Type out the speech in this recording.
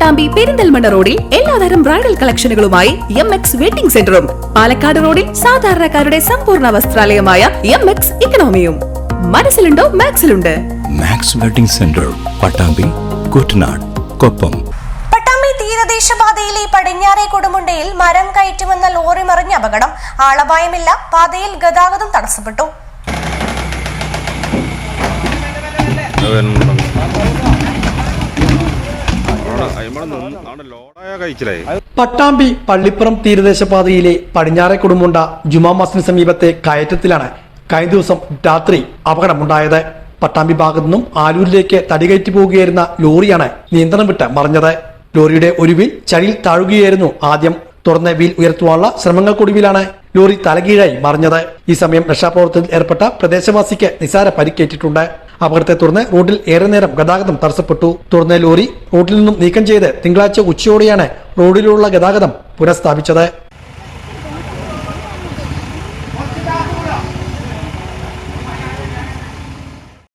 പട്ടാമ്പി പെരിന്തൽമണ്ണ റോഡിൽ എല്ലാതരം ബ്രൈഡൽ കളക്ഷനുകളുമായി എം എക്സ് വെഡിംഗ് സെന്ററും. പാലക്കാട് റോഡിൽ സാധാരണക്കാരുടെ സമ്പൂർണ വസ്ത്രാലയമായ എം എക്സ് ഇക്കണോമിയും. മനസ്സിലുണ്ടോ? മാക്സിലുണ്ട്. Max wedding centre Pattambi Kuttanad Koppam. Pattambi തീരദേശ പാതയിലെ പടിഞ്ഞാറെ കൊടുമുണ്ടയിൽ മരം കയറ്റുമെന്ന ലോറി മറിഞ്ഞ അപകടം ആളപായമില്ല പാതയിൽ ഗതാഗതം തടസ്സപ്പെട്ടു. പട്ടാമ്പി പള്ളിപ്പുറം തീരദേശ പാതയിലെ പടിഞ്ഞാറെ കുടുംബുണ്ട ജുമാ മസ്ജിദിന് സമീപത്തെ കയറ്റത്തിലാണ് കഴിഞ്ഞ ദിവസം രാത്രി അപകടമുണ്ടായത്. പട്ടാമ്പി ഭാഗത്തു നിന്നും ആലൂരിലേക്ക് തടികയറ്റി പോവുകയായിരുന്ന ലോറിയാണ് നിയന്ത്രണം വിട്ട് മറിഞ്ഞത്. ലോറിയുടെ ഒരു വീൽ ചളിയിൽ താഴുകയായിരുന്നു ആദ്യം. തുടർന്ന് വീൽ ഉയർത്തുവാനുള്ള ശ്രമങ്ങൾക്കൊടുവിലാണ് ലോറി തലകീഴായി മറിഞ്ഞത്. ഈ സമയം രക്ഷാപ്രവർത്തനത്തിൽ ഏർപ്പെട്ട പ്രദേശവാസിക്ക് നിസാര പരിക്കേറ്റിട്ടുണ്ട്. അപകടത്തെ തുടർന്ന് റോഡിൽ ഏറെ നേരം ഗതാഗതം തടസ്സപ്പെട്ടു. തുടർന്ന് ലോറി റോഡിൽ നിന്നും നീക്കം ചെയ്ത് തിങ്കളാഴ്ച ഉച്ചയോടെയാണ് റോഡിലുള്ള ഗതാഗതം പുനഃസ്ഥാപിച്ചത്.